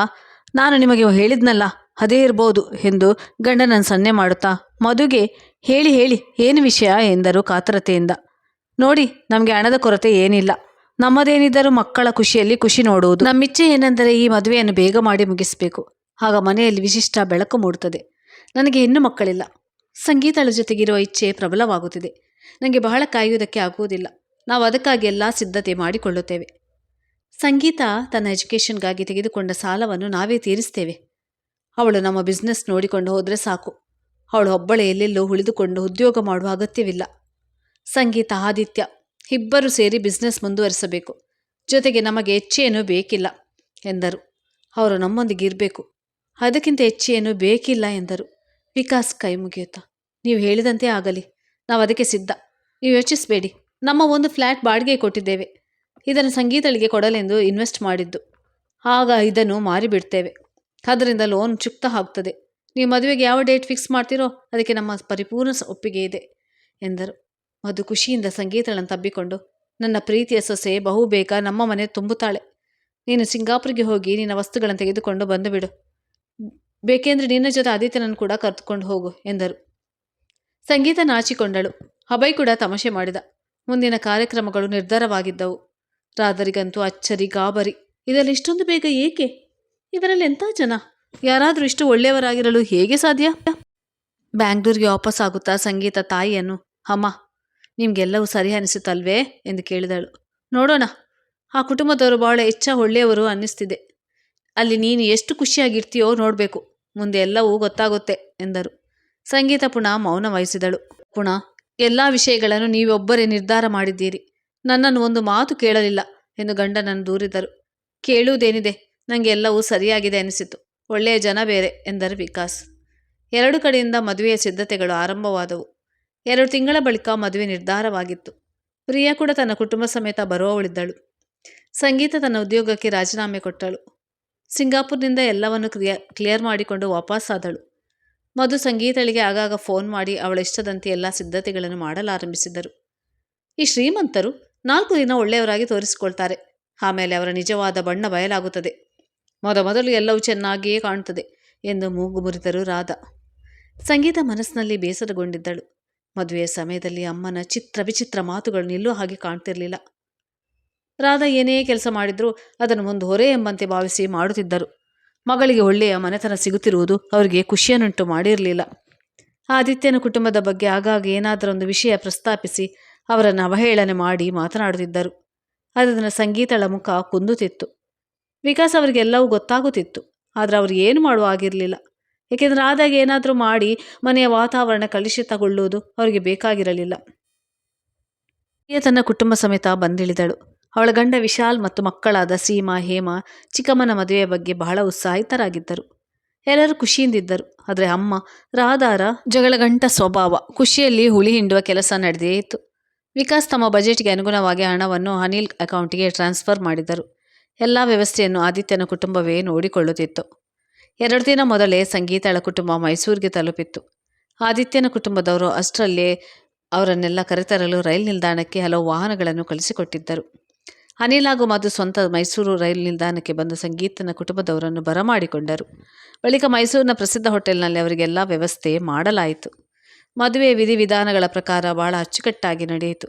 ನಾನು ನಿಮಗೆ ಹೇಳಿದ್ನಲ್ಲ, ಅದೇ ಇರ್ಬೋದು ಎಂದು ಗಂಡನನ್ನು ಸನ್ನೆ ಮಾಡುತ್ತಾ ಮದುಗೆ ಹೇಳಿ ಹೇಳಿ, ಏನು ವಿಷಯ? ಎಂದರು ಕಾತರತೆಯಿಂದ. ನೋಡಿ, ನಮಗೆ ಹಣದ ಕೊರತೆ ಏನಿಲ್ಲ. ನಮ್ಮದೇನಿದ್ದರೂ ಮಕ್ಕಳ ಖುಷಿಯಲ್ಲಿ ಖುಷಿ ನೋಡುವುದು. ನಮ್ಮಿಚ್ಛೆ ಏನೆಂದರೆ ಈ ಮದುವೆಯನ್ನು ಬೇಗ ಮಾಡಿ ಮುಗಿಸಬೇಕು. ಆಗ ಮನೆಯಲ್ಲಿ ವಿಶಿಷ್ಟ ಬೆಳಕು ಮೂಡುತ್ತದೆ. ನನಗೆ ಇನ್ನೂ ಮಕ್ಕಳಿಲ್ಲ. ಸಂಗೀತಳ ಜೊತೆಗಿರುವ ಇಚ್ಛೆ ಪ್ರಬಲವಾಗುತ್ತಿದೆ. ನನಗೆ ಬಹಳ ಕಾಯುವುದಕ್ಕೆ ಆಗುವುದಿಲ್ಲ. ನಾವು ಅದಕ್ಕಾಗಿ ಎಲ್ಲ ಸಿದ್ಧತೆ ಮಾಡಿಕೊಳ್ಳುತ್ತೇವೆ. ಸಂಗೀತ ತನ್ನ ಎಜುಕೇಷನ್ಗಾಗಿ ತೆಗೆದುಕೊಂಡ ಸಾಲವನ್ನು ನಾವೇ ತೀರಿಸ್ತೇವೆ. ಅವಳು ನಮ್ಮ ಬಿಸ್ನೆಸ್ ನೋಡಿಕೊಂಡು ಹೋದರೆ ಸಾಕು. ಅವಳು ಒಬ್ಬಳೆ ಎಲ್ಲೆಲ್ಲೋ ಉಳಿದುಕೊಂಡು ಉದ್ಯೋಗ ಮಾಡುವ ಅಗತ್ಯವಿಲ್ಲ. ಸಂಗೀತ, ಆದಿತ್ಯ ಇಬ್ಬರು ಸೇರಿ ಬಿಸ್ನೆಸ್ ಮುಂದುವರಿಸಬೇಕು. ಜೊತೆಗೆ ನಮಗೆ ಹೆಚ್ಚೇನೂ ಬೇಕಿಲ್ಲ ಎಂದರು. ಅವರು ನಮ್ಮೊಂದಿಗೆ ಇರಬೇಕು. ಅದಕ್ಕಿಂತ ಹೆಚ್ಚೇನೂ ಬೇಕಿಲ್ಲ ಎಂದರು. ವಿಕಾಸ್ ಕೈ ಮುಗಿಯುತ್ತಾ, ನೀವು ಹೇಳಿದಂತೆ ಆಗಲಿ, ನಾವು ಅದಕ್ಕೆ ಸಿದ್ಧ. ನೀವು ಯೋಚಿಸಬೇಡಿ, ನಮ್ಮ ಒಂದು ಫ್ಲ್ಯಾಟ್ ಬಾಡಿಗೆ ಕೊಟ್ಟಿದ್ದೇವೆ. ಇದನ್ನು ಸಂಗೀತಳಿಗೆ ಕೊಡಲೆಂದು ಇನ್ವೆಸ್ಟ್ ಮಾಡಿದ್ದು. ಆಗ ಇದನ್ನು ಮಾರಿಬಿಡ್ತೇವೆ. ಅದರಿಂದ ಲೋನ್ ಚುಕ್ತ ಆಗ್ತದೆ. ನೀವು ಮದುವೆಗೆ ಯಾವ ಡೇಟ್ ಫಿಕ್ಸ್ ಮಾಡ್ತೀರೋ, ಅದಕ್ಕೆ ನಮ್ಮ ಪರಿಪೂರ್ಣ ಒಪ್ಪಿಗೆ ಇದೆ, ಎಂದರು. ಮಧು ಖುಷಿಯಿಂದ ಸಂಗೀತಳನ್ನು ತಬ್ಬಿಕೊಂಡು, ನನ್ನ ಪ್ರೀತಿಯ ಸೊಸೆ, ಬಹು ಬೇಗ ನಮ್ಮ ಮನೆ ತುಂಬುತ್ತಾಳೆ. ನೀನು ಸಿಂಗಾಪುರಿಗೆ ಹೋಗಿ ನಿನ್ನ ವಸ್ತುಗಳನ್ನು ತೆಗೆದುಕೊಂಡು ಬಂದು ಬಿಡು. ಬೇಕೆಂದ್ರೆ ನಿನ್ನ ಜೊತೆ ಆದಿತ್ಯನನ್ನು ಕೂಡ ಕರೆದುಕೊಂಡು ಹೋಗು, ಎಂದರು. ಸಂಗೀತ ನಾಚಿಕೊಂಡಳು. ಹಬೈ ಕೂಡ ತಮಾಷೆ ಮಾಡಿದ. ಮುಂದಿನ ಕಾರ್ಯಕ್ರಮಗಳು ನಿರ್ಧಾರವಾಗಿದ್ದವು. ರಾಧರಿಗಂತೂ ಅಚ್ಚರಿ ಗಾಬರಿ. ಇದರಲ್ಲಿ ಇಷ್ಟೊಂದು ಬೇಗ ಏಕೆ? ಇವರಲ್ಲಿ ಎಂಥ ಜನ? ಯಾರಾದರೂ ಇಷ್ಟು ಒಳ್ಳೆಯವರಾಗಿರಲು ಹೇಗೆ ಸಾಧ್ಯ? ಬ್ಯಾಂಗ್ಳೂರಿಗೆ ವಾಪಸ್ಸಾಗುತ್ತಾ ಸಂಗೀತ ತಾಯಿಯನ್ನು, ಅಮ್ಮ ನಿಮಗೆಲ್ಲವೂ ಸರಿ ಅನಿಸುತ್ತಲ್ವೇ? ಎಂದು ಕೇಳಿದಳು. ನೋಡೋಣ. ಆ ಕುಟುಂಬದವರು ಬಹಳ ಹೆಚ್ಚ ಒಳ್ಳೆಯವರು ಅನ್ನಿಸ್ತಿದೆ. ಅಲ್ಲಿ ನೀನು ಎಷ್ಟು ಖುಷಿಯಾಗಿರ್ತೀಯೋ ನೋಡಬೇಕು. ಮುಂದೆ ಎಲ್ಲವೂ ಗೊತ್ತಾಗುತ್ತೆ, ಎಂದರು. ಸಂಗೀತ ಪುನಃ ಮೌನ ವಹಿಸಿದಳು. ಪುಣ, ಎಲ್ಲ ವಿಷಯಗಳನ್ನು ನೀವೊಬ್ಬರೇ ನಿರ್ಧಾರ ಮಾಡಿದ್ದೀರಿ. ನನ್ನನ್ನು ಒಂದು ಮಾತು ಕೇಳಲಿಲ್ಲ, ಎಂದು ಗಂಡನನ್ನು ದೂರಿದರು. ಕೇಳುವುದೇನಿದೆ? ನನಗೆ ಎಲ್ಲವೂ ಸರಿಯಾಗಿದೆ ಅನಿಸಿತು. ಒಳ್ಳೆಯ ಜನ ಬೇರೆ, ಎಂದರು ವಿಕಾಸ್. ಎರಡು ಕಡೆಯಿಂದ ಮದುವೆಯ ಸಿದ್ಧತೆಗಳು ಆರಂಭವಾದವು. ಎರಡು ತಿಂಗಳ ಬಳಿಕ ಮದುವೆ ನಿರ್ಧಾರವಾಗಿತ್ತು. ಪ್ರಿಯಾ ಕೂಡ ತನ್ನ ಕುಟುಂಬ ಸಮೇತ ಬರುವವಳಿದ್ದಳು. ಸಂಗೀತ ತನ್ನ ಉದ್ಯೋಗಕ್ಕೆ ರಾಜೀನಾಮೆ ಕೊಟ್ಟಳು. ಸಿಂಗಾಪುರ್ನಿಂದ ಎಲ್ಲವನ್ನು ಕ್ಲಿಯರ್ ಕ್ಲಿಯರ್ ಮಾಡಿಕೊಂಡು ವಾಪಸ್ಸಾದಳು ಮಧು ಸಂಗೀತಳಿಗೆ ಆಗಾಗ ಫೋನ್ ಮಾಡಿ ಅವಳ ಇಷ್ಟದಂತೆ ಎಲ್ಲ ಸಿದ್ಧತೆಗಳನ್ನು ಮಾಡಲಾರಂಭಿಸಿದರು ಈ ಶ್ರೀಮಂತರು ನಾಲ್ಕು ದಿನ ಒಳ್ಳೆಯವರಾಗಿ ತೋರಿಸಿಕೊಳ್ತಾರೆ. ಆಮೇಲೆ ಅವರ ನಿಜವಾದ ಬಣ್ಣ ಬಯಲಾಗುತ್ತದೆ. ಮೊದಮೊದಲು ಎಲ್ಲವೂ ಚೆನ್ನಾಗಿಯೇ ಕಾಣುತ್ತದೆ ಎಂದು ಮೂಗು ಮುರಿದರು ರಾಧಾ. ಸಂಗೀತ ಮನಸ್ಸಿನಲ್ಲಿ ಬೇಸರಗೊಂಡಿದ್ದಳು. ಮದುವೆಯ ಸಮಯದಲ್ಲಿ ಅಮ್ಮನ ಚಿತ್ರ ವಿಚಿತ್ರ ಮಾತುಗಳು ನಿಲ್ಲೋ ಹಾಗೆ ಕಾಣ್ತಿರಲಿಲ್ಲ. ರಾಧಾ ಏನೇ ಕೆಲಸ ಮಾಡಿದರೂ ಅದನ್ನು ಒಂದು ಹೊರೆ ಎಂಬಂತೆ ಭಾವಿಸಿ ಮಾಡುತ್ತಿದ್ದರು. ಮಗಳಿಗೆ ಒಳ್ಳೆಯ ಮನೆತನ ಸಿಗುತ್ತಿರುವುದು ಅವರಿಗೆ ಖುಷಿಯನ್ನುಂಟು ಮಾಡಿರಲಿಲ್ಲ. ಆದಿತ್ಯನ ಕುಟುಂಬದ ಬಗ್ಗೆ ಆಗಾಗ ಏನಾದರೊಂದು ವಿಷಯ ಪ್ರಸ್ತಾಪಿಸಿ ಅವರನ್ನು ಅವಹೇಳನೆ ಮಾಡಿ ಮಾತನಾಡುತ್ತಿದ್ದರು. ಅದನ್ನು ಸಂಗೀತಳ ಮುಖ ಕುಂದುತ್ತಿತ್ತು ವಿಕಾಸ್ ಅವರಿಗೆಲ್ಲವೂ ಗೊತ್ತಾಗುತ್ತಿತ್ತು, ಆದರೆ ಅವರು ಏನು ಮಾಡುವ ಆಗಿರಲಿಲ್ಲ ಏಕೆಂದರೆ ಆದಾಗ ಏನಾದರೂ ಮಾಡಿ ಮನೆಯ ವಾತಾವರಣ ಕಲುಷಿತಗೊಳ್ಳುವುದು ಅವರಿಗೆ ಬೇಕಾಗಿರಲಿಲ್ಲ. ತನ್ನ ಕುಟುಂಬ ಸಮೇತ ಬಂದಿಳಿದಳು. ಅವಳ ಗಂಡ ವಿಶಾಲ್ ಮತ್ತು ಮಕ್ಕಳಾದ ಸೀಮಾ, ಹೇಮಾ, ಚಿಕ್ಕಮ್ಮನ ಮದುವೆಯ ಬಗ್ಗೆ ಬಹಳ ಉತ್ಸಾಹಿತರಾಗಿದ್ದರು. ಎಲ್ಲರೂ ಖುಷಿಯಿಂದಿದ್ದರು. ಆದರೆ ಅಮ್ಮ, ರಾಧಾರ ಜಗಳಗಂಟ ಸ್ವಭಾವ, ಖುಷಿಯಲ್ಲಿ ಹುಳಿ ಹಿಂಡುವ ಕೆಲಸ ನಡೆದೇ ಇತ್ತು. ವಿಕಾಸ್ ತಮ್ಮ ಬಜೆಟ್ಗೆ ಅನುಗುಣವಾಗಿ ಹಣವನ್ನು ಅನಿಲ್ ಅಕೌಂಟ್ಗೆ ಟ್ರಾನ್ಸ್ಫರ್ ಮಾಡಿದರು ಎಲ್ಲ ವ್ಯವಸ್ಥೆಯನ್ನು ಆದಿತ್ಯನ ಕುಟುಂಬವೇ ನೋಡಿಕೊಳ್ಳುತ್ತಿತ್ತು. ಎರಡು ದಿನ ಮೊದಲೇ ಸಂಗೀತಾಳ ಕುಟುಂಬ ಮೈಸೂರಿಗೆ ತಲುಪಿತ್ತು. ಆದಿತ್ಯನ ಕುಟುಂಬದವರು ಅಷ್ಟರಲ್ಲೇ ಅವರನ್ನೆಲ್ಲ ಕರೆತರಲು ರೈಲು ನಿಲ್ದಾಣಕ್ಕೆ ಹಲವು ವಾಹನಗಳನ್ನು ಕಳಿಸಿಕೊಟ್ಟಿದ್ದರು. ಅನಿಲ್ ಹಾಗೂ ಮಧು ಸ್ವಂತ ಮೈಸೂರು ರೈಲು ನಿಲ್ದಾಣಕ್ಕೆ ಬಂದು ಸಂಗೀತನ ಕುಟುಂಬದವರನ್ನು ಬರಮಾಡಿಕೊಂಡರು. ಬಳಿಕ ಮೈಸೂರಿನ ಪ್ರಸಿದ್ಧ ಹೋಟೆಲ್ನಲ್ಲಿ ಅವರಿಗೆಲ್ಲ ವ್ಯವಸ್ಥೆ ಮಾಡಲಾಯಿತು. ಮದುವೆ ವಿಧಿವಿಧಾನಗಳ ಪ್ರಕಾರ ಬಹಳ ಅಚ್ಚುಕಟ್ಟಾಗಿ ನಡೆಯಿತು.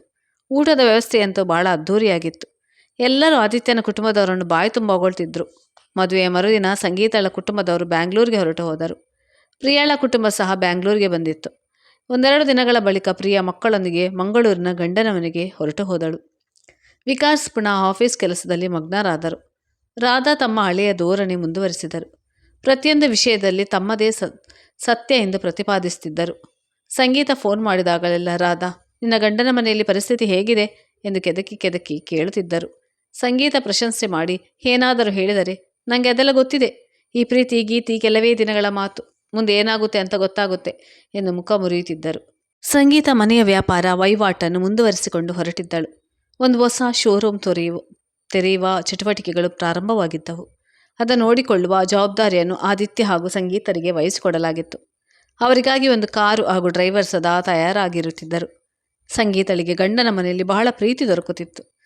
ಊಟದ ವ್ಯವಸ್ಥೆಯಂತೂ ಬಹಳ ಅದ್ಧೂರಿಯಾಗಿತ್ತು. ಎಲ್ಲರೂ ಆದಿತ್ಯನ ಕುಟುಂಬದವರನ್ನು ಬಾಯಿ ತುಂಬ ಹೊಗಳ್ತಿದ್ರು. ಮದುವೆಯ ಮರುದಿನ ಸಂಗೀತಳ ಕುಟುಂಬದವರು ಬ್ಯಾಂಗ್ಳೂರಿಗೆ ಹೊರಟು ಹೋದರು. ಪ್ರಿಯಾಳ ಕುಟುಂಬ ಸಹ ಬ್ಯಾಂಗ್ಳೂರಿಗೆ ಬಂದಿತ್ತು. ಒಂದೆರಡು ದಿನಗಳ ಬಳಿಕ ಪ್ರಿಯ ಮಕ್ಕಳೊಂದಿಗೆ ಮಂಗಳೂರಿನ ಗಂಡನ ಮನೆಗೆ ಹೊರಟು ಹೋದಳು. ವಿಕಾಸ್ ಪುನಃ ಆಫೀಸ್ ಕೆಲಸದಲ್ಲಿ ಮಗ್ನರಾದರು. ರಾಧಾ ತಮ್ಮ ಹಳೆಯ ಧೋರಣೆ ಮುಂದುವರಿಸಿದರು. ಪ್ರತಿಯೊಂದು ವಿಷಯದಲ್ಲಿ ತಮ್ಮದೇ ಸತ್ಯ ಎಂದು ಪ್ರತಿಪಾದಿಸುತ್ತಿದ್ದರು. ಸಂಗೀತ ಫೋನ್ ಮಾಡಿದಾಗಲೆಲ್ಲ ರಾಧಾ, ನಿನ್ನ ಗಂಡನ ಮನೆಯಲ್ಲಿ ಪರಿಸ್ಥಿತಿ ಹೇಗಿದೆ? ಎಂದು ಕೆದಕಿ ಕೆದಕಿ ಕೇಳುತ್ತಿದ್ದರು. ಸಂಗೀತ ಪ್ರಶಂಸೆ ಮಾಡಿ ಏನಾದರೂ ಹೇಳಿದರೆ ನನಗೆ ಅದೆಲ್ಲ ಗೊತ್ತಿದೆ. ಈ ಪ್ರೀತಿ, ಗೀತಿ ಕೆಲವೇ ದಿನಗಳ ಮಾತು. ಮುಂದೆ ಏನಾಗುತ್ತೆ ಅಂತ ಗೊತ್ತಾಗುತ್ತೆ ಎಂದು ಮುಖ ಮುರಿಯುತ್ತಿದ್ದರು. ಸಂಗೀತ ಮನೆಯ ವ್ಯಾಪಾರ ವಹಿವಾಟನ್ನು ಮುಂದುವರಿಸಿಕೊಂಡು ಹೊರಟಿದ್ದಳು. ಒಂದು ಹೊಸ ಶೋರೂಮ್ ತೊರೆಯುವ, ತೆರೆಯುವ ಚಟುವಟಿಕೆಗಳು ಪ್ರಾರಂಭವಾಗಿದ್ದವು. ಅದನ್ನು ನೋಡಿಕೊಳ್ಳುವ ಜವಾಬ್ದಾರಿಯನ್ನು ಆದಿತ್ಯ ಹಾಗೂ ಸಂಗೀತರಿಗೆ ವಹಿಸಿಕೊಡಲಾಗಿತ್ತು. ಅವರಿಗಾಗಿ ಒಂದು ಕಾರು ಹಾಗೂ ಡ್ರೈವರ್ ಸದಾ ತಯಾರಾಗಿರುತ್ತಿದ್ದರು. ಸಂಗೀತಳಿಗೆ ಗಂಡನ ಮನೆಯಲ್ಲಿ ಬಹಳ ಪ್ರೀತಿ ದೊರಕುತ್ತಿತ್ತು.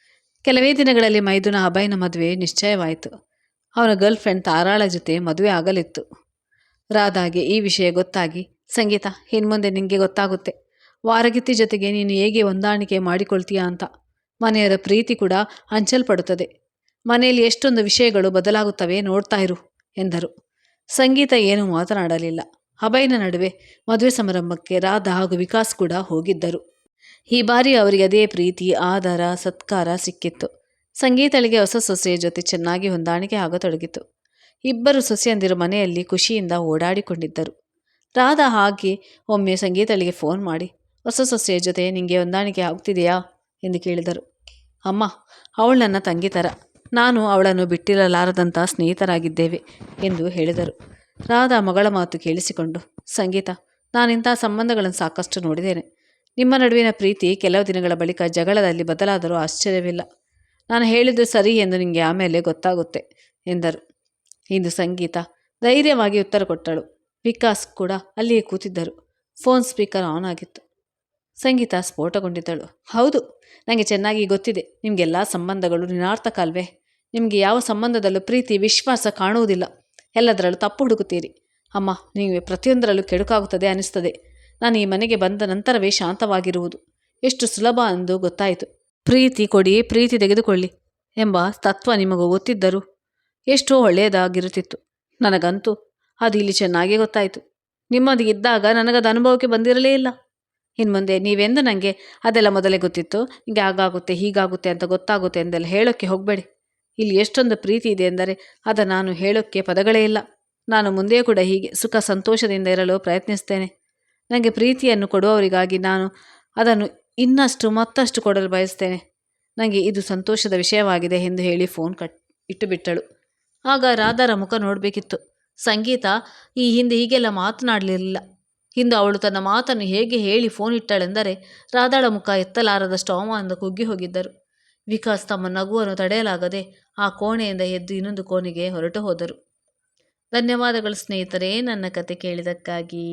ಕೆಲವೇ ದಿನಗಳಲ್ಲಿ ಮೈದುನ ಅಭಯನ ಮದುವೆ ನಿಶ್ಚಯವಾಯಿತು. ಅವನ ಗರ್ಲ್ ಫ್ರೆಂಡ್ ತಾರಾಳ ಜೊತೆ ಮದುವೆ ಆಗಲಿತ್ತು. ರಾಧಾಗೆ ಈ ವಿಷಯ ಗೊತ್ತಾಗಿ, ಸಂಗೀತ ಇನ್ಮುಂದೆ ನಿನಗೆ ಗೊತ್ತಾಗುತ್ತೆ. ವಾರಗಿತ್ತಿ ಜೊತೆಗೆ ನೀನು ಹೇಗೆ ಹೊಂದಾಣಿಕೆ ಮಾಡಿಕೊಳ್ತೀಯಾ ಅಂತ. ಮನೆಯರ ಪ್ರೀತಿ ಕೂಡ ಹಂಚಲ್ಪಡುತ್ತದೆ ಮನೆಯಲ್ಲಿ ಎಷ್ಟೊಂದು ವಿಷಯಗಳು ಬದಲಾಗುತ್ತವೆ ನೋಡ್ತಾ ಇರು, ಎಂದರು. ಸಂಗೀತ ಏನೂ ಮಾತನಾಡಲಿಲ್ಲ. ಅಭಯನ ನಡುವೆ ಮದುವೆ ಸಮಾರಂಭಕ್ಕೆ ರಾಧಾ ಹಾಗೂ ವಿಕಾಸ್ ಕೂಡ ಹೋಗಿದ್ದರು. ಈ ಬಾರಿ ಅವರಿಗೆ ಅದೇ ಪ್ರೀತಿ ಆಧಾರ ಸತ್ಕಾರ ಸಿಕ್ಕಿತ್ತು. ಸಂಗೀತಳಿಗೆ ಹೊಸ ಸೊಸೆಯ ಜೊತೆ ಚೆನ್ನಾಗಿ ಹೊಂದಾಣಿಕೆ ಆಗತೊಡಗಿತು. ಇಬ್ಬರು ಸೊಸೆಯಂದಿರು ಮನೆಯಲ್ಲಿ ಖುಷಿಯಿಂದ ಓಡಾಡಿಕೊಂಡಿದ್ದರು. ರಾಧಾ ಹಾಗೆ ಒಮ್ಮೆ ಸಂಗೀತಳಿಗೆ ಫೋನ್ ಮಾಡಿ, ಹೊಸ ಸೊಸೆಯ ಜೊತೆ ನಿಮಗೆ ಹೊಂದಾಣಿಕೆ ಆಗ್ತಿದೆಯಾ? ಎಂದು ಕೇಳಿದರು. ಅಮ್ಮ, ಅವಳು ನನ್ನ ತಂಗಿ ಥರ ನಾನು ಅವಳನ್ನು ಬಿಟ್ಟಿರಲಾರದಂಥ ಸ್ನೇಹಿತರಾಗಿದ್ದೇವೆ, ಎಂದು ಹೇಳಿದರು. ರಾಧಾ ಮಗಳ ಮಾತು ಕೇಳಿಸಿಕೊಂಡು, ಸಂಗೀತ ನಾನಿಂಥ ಸಂಬಂಧಗಳನ್ನು ಸಾಕಷ್ಟು ನೋಡಿದ್ದೇನೆ. ನಿಮ್ಮ ನಡುವಿನ ಪ್ರೀತಿ ಕೆಲವು ದಿನಗಳ ಬಳಿಕ ಜಗಳದಲ್ಲಿ ಬದಲಾದರೂ ಆಶ್ಚರ್ಯವಿಲ್ಲ. ನಾನು ಹೇಳಿದ್ದು ಸರಿ ಎಂದು ನಿಮಗೆ ಆಮೇಲೆ ಗೊತ್ತಾಗುತ್ತೆ, ಎಂದರು. ಇಂದು ಸಂಗೀತ. ಧೈರ್ಯವಾಗಿ ಉತ್ತರ ಕೊಟ್ಟಳು. ವಿಕಾಸ್ ಕೂಡ ಅಲ್ಲಿಯೇ ಕೂತಿದ್ದರು. ಫೋನ್ ಸ್ಪೀಕರ್ ಆನ್ ಆಗಿತ್ತು. ಸಂಗೀತ ಸ್ಫೋಟಗೊಂಡಿದ್ದಳು. ಹೌದು ನನಗೆ ಚೆನ್ನಾಗಿ ಗೊತ್ತಿದೆ. ನಿಮಗೆಲ್ಲ ಸಂಬಂಧಗಳು ನಿನಾರ್ಥಕ ಅಲ್ವೇ? ನಿಮಗೆ ಯಾವ ಸಂಬಂಧದಲ್ಲೂ ಪ್ರೀತಿ, ವಿಶ್ವಾಸ ಕಾಣುವುದಿಲ್ಲ. ಎಲ್ಲದರಲ್ಲೂ ತಪ್ಪು ಹುಡುಕುತ್ತೀರಿ. ಅಮ್ಮ, ನೀವು ಪ್ರತಿಯೊಂದರಲ್ಲೂ ಕೆಡುಕಾಗುತ್ತದೆ ಅನಿಸ್ತದೆ. ನಾನು ಈ ಮನೆಗೆ ಬಂದ ನಂತರವೇ ಶಾಂತವಾಗಿರುವುದು. ಎಷ್ಟು ಸುಲಭ ಎಂದು ಗೊತ್ತಾಯಿತು. ಪ್ರೀತಿ ಕೊಡಿ, ಪ್ರೀತಿ ತೆಗೆದುಕೊಳ್ಳಿ ಎಂಬ ತತ್ವ ನಿಮಗೂ ಗೊತ್ತಿದ್ದರೂ ಎಷ್ಟೋ ಒಳ್ಳೆಯದಾಗಿರುತ್ತಿತ್ತು. ನನಗಂತೂ ಅದು ಇಲ್ಲಿ ಚೆನ್ನಾಗೇ ಗೊತ್ತಾಯಿತು. ನಿಮ್ಮದು ಇದ್ದಾಗ ನನಗದು ಅನುಭವಕ್ಕೆ ಬಂದಿರಲೇ ಇಲ್ಲ. ಇನ್ನು ಮುಂದೆ ನೀವೆಂದು ನನಗೆ ಅದೆಲ್ಲ ಮೊದಲೇ ಗೊತ್ತಿತ್ತು. ಹಿಂಗೆ ಹಾಗಾಗುತ್ತೆ ಹೀಗಾಗುತ್ತೆ ಅಂತ ಗೊತ್ತಾಗುತ್ತೆ ಎಂದೆಲ್ಲ ಹೇಳೋಕ್ಕೆ ಹೋಗಬೇಡಿ. ಇಲ್ಲಿ ಎಷ್ಟೊಂದು ಪ್ರೀತಿ ಇದೆ ಎಂದರೆ ಅದು ನಾನು ಹೇಳೋಕ್ಕೆ ಪದಗಳೇ ಇಲ್ಲ. ನಾನು ಮುಂದೆ ಕೂಡ ಹೀಗೆ ಸುಖ ಸಂತೋಷದಿಂದ ಇರಲು ಪ್ರಯತ್ನಿಸ್ತೇನೆ. ನನಗೆ ಪ್ರೀತಿಯನ್ನು ಕೊಡುವವರಿಗಾಗಿ ನಾನು ಅದನ್ನು ಇನ್ನಷ್ಟು ಮತ್ತಷ್ಟು ಕೊಡಲು ಬಯಸ್ತೇನೆ. ನನಗೆ ಇದು ಸಂತೋಷದ ವಿಷಯವಾಗಿದೆ ಎಂದು ಹೇಳಿ ಫೋನ್ ಕಟ್ ಇಟ್ಟುಬಿಟ್ಟಳು. ಆಗ ರಾಧಾರ ಮುಖ ನೋಡಬೇಕಿತ್ತು. ಸಂಗೀತ, ಈ ಹಿಂದೆ ಹೀಗೆಲ್ಲ ಮಾತನಾಡಲಿಲ್ಲ. ಇಂದು ಅವಳು ತನ್ನ ಮಾತನ್ನು ಹೇಗೆ ಹೇಳಿ ಫೋನ್ ಇಟ್ಟಳೆಂದರೆ ರಾಧಾಳ ಮುಖ ಎತ್ತಲಾರದಷ್ಟು ಅವಮಾನದ ಕುಗ್ಗಿ ಹೋಗಿದ್ದರು. ವಿಕಾಸ್ ತಮ್ಮ ನಗುವನ್ನು ತಡೆಯಲಾಗದೆ ಆ ಕೋಣೆಯಿಂದ ಎದ್ದು ಇನ್ನೊಂದು ಕೋಣೆಗೆ ಹೊರಟು ಹೋದರು. ಧನ್ಯವಾದಗಳು ಸ್ನೇಹಿತರೇ, ನನ್ನ ಕತೆ ಕೇಳಿದ್ದಕ್ಕಾಗಿ.